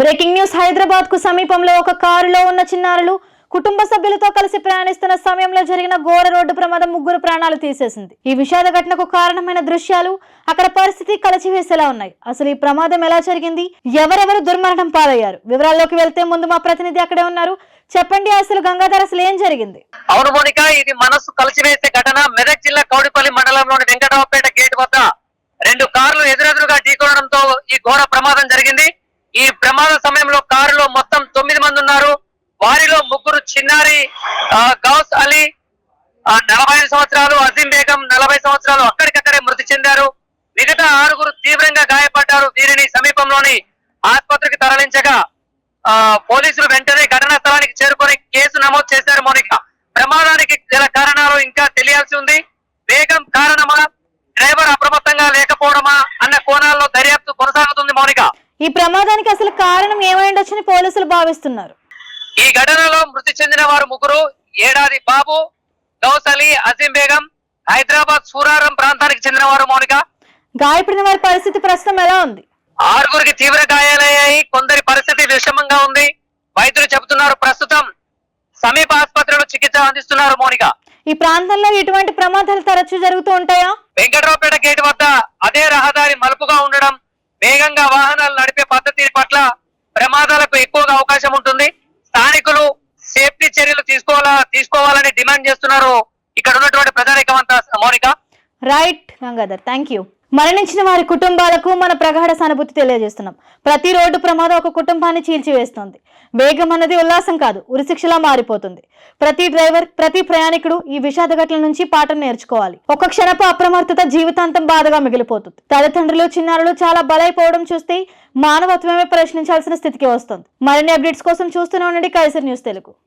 Breaking news హైదరాబాద్కు సమీపంలో ఒక కారులో ఉన్న చిన్నారులు కుటుంబ సభ్యులతో కలిసి ప్రయాణిస్తున్న సమయంలో జరిగిన ఘోర రోడ్డు ప్రమాదం ముగ్గురు ప్రాణాలు తీసేసింది. ఈ విషాద ఘటనకు కారణమైన దృశ్యాలు అక్కడ పరిస్థితి కలిచివేసేలా ఉన్నాయి. అసలు ఈ ప్రమాదం ఎలా జరిగింది? ఎవరెవరు దుర్మరణం పాలయ్యారు? వివరాల్లోకి వెళ్తే ముందు మా ప్రతినిధి అక్కడే ఉన్నారు. చెప్పండి అసలు గంగాధర్ అసలు ఏం జరిగింది? అవును మోనిక ఇది మనస్సు కలిసివేసే ఘటన. మెదక్ జిల్లా కౌడిపల్లి మండలంలోని వెంకటరావుపేట గేట్ వద్ద రెండు కార్లు ఎదురెదురుగా ఢీకొనడంతో ఈ ఘోర ప్రమాదం జరిగింది. ఈ ప్రమాద సమయంలో కారులో మొత్తం తొమ్మిది మంది ఉన్నారు. వారిలో ముగ్గురు చిన్నారి గౌస్ అలీ నలభై ఐదు సంవత్సరాలు అజీం బేగం నలభై సంవత్సరాలు అక్కడికక్కడే మృతి చెందారు. మిగతా ఆరుగురు తీవ్రంగా గాయపడ్డారు. వీరిని సమీపంలోని ఆసుపత్రికి తరలించగా ఆ, పోలీసులు వెంటనే ఘటనా స్థలానికి చేరుకొని కేసు నమోదు చేశారు మౌనిక. ప్రమాదానికి గల కారణాలు ఇంకా తెలియాల్సి ఉంది. వేగం కారణమా? డ్రైవర్ అప్రమత్తంగా లేకపోవడమా? అన్న కోణాల్లో దర్యాప్తు కొనసాగుతుంది మౌనిక. ఈ ప్రమాదానికి అసలు కారణం ఏమై ఉండొచ్చని పోలీసులు భావిస్తున్నారు. ఈ ఘటనలో మృతి చెందిన వారు ముగ్గురు ఏడాది బాబు గౌస్ అలీ అజీం బేగం హైదరాబాద్ సూరారం ప్రాంతానికి చెందిన వారు మౌనిక. గాయపడిన వారి పరిస్థితి ప్రస్తుతం ఎలా ఉంది? ఆరుగురికి తీవ్ర గాయాలయ్యాయి కొందరి పరిస్థితి విషమంగా ఉంది. వైద్యులు చెబుతున్నారు ప్రస్తుతం సమీప ఆసుపత్రిలో చికిత్స అందిస్తున్నారు మౌనిక. ఈ ప్రాంతంలో ఇటువంటి ప్రమాదాలు తరచూ జరుగుతూ ఉంటాయా? వెంకట్రావుపేట గేట్ వద్ద వేగంగా వాహనాలు నడిపే పద్ధతి పట్ల ప్రమాదాలకు ఎక్కువగా అవకాశం ఉంటుంది. స్థానికులు సేఫ్టీ చర్యలు తీసుకోవాలా తీసుకోవాలని డిమాండ్ చేస్తున్నారు. ఇక్కడ ఉన్నటువంటి ప్రజానికం Mounika. Right Gangadhar thank you మరణించిన వారి కుటుంబాలకు మన ప్రగాఢ సానుభూతి తెలియజేస్తున్నాం. ప్రతి రోడ్డు ప్రమాదం ఒక కుటుంబాన్ని చీల్చివేస్తుంది. వేగం అన్నది ఉల్లాసం కాదు ఉరిశిక్షలా మారిపోతుంది. ప్రతి డ్రైవర్ ప్రతి ప్రయాణికుడు ఈ విషాద ఘటన నుంచి పాఠం నేర్చుకోవాలి. ఒక క్షణపు అప్రమత్తత జీవితాంతం బాధగా మిగిలిపోతుంది. తల్లిదండ్రులు చిన్నారులు చాలా బలైపోవడం చూస్తే మానవత్వమే ప్రశ్నించాల్సిన స్థితికి వస్తుంది. మరిన్ని అప్డేట్స్ కోసం చూస్తూనే ఉండండి కైసర్ న్యూస్ తెలుగు.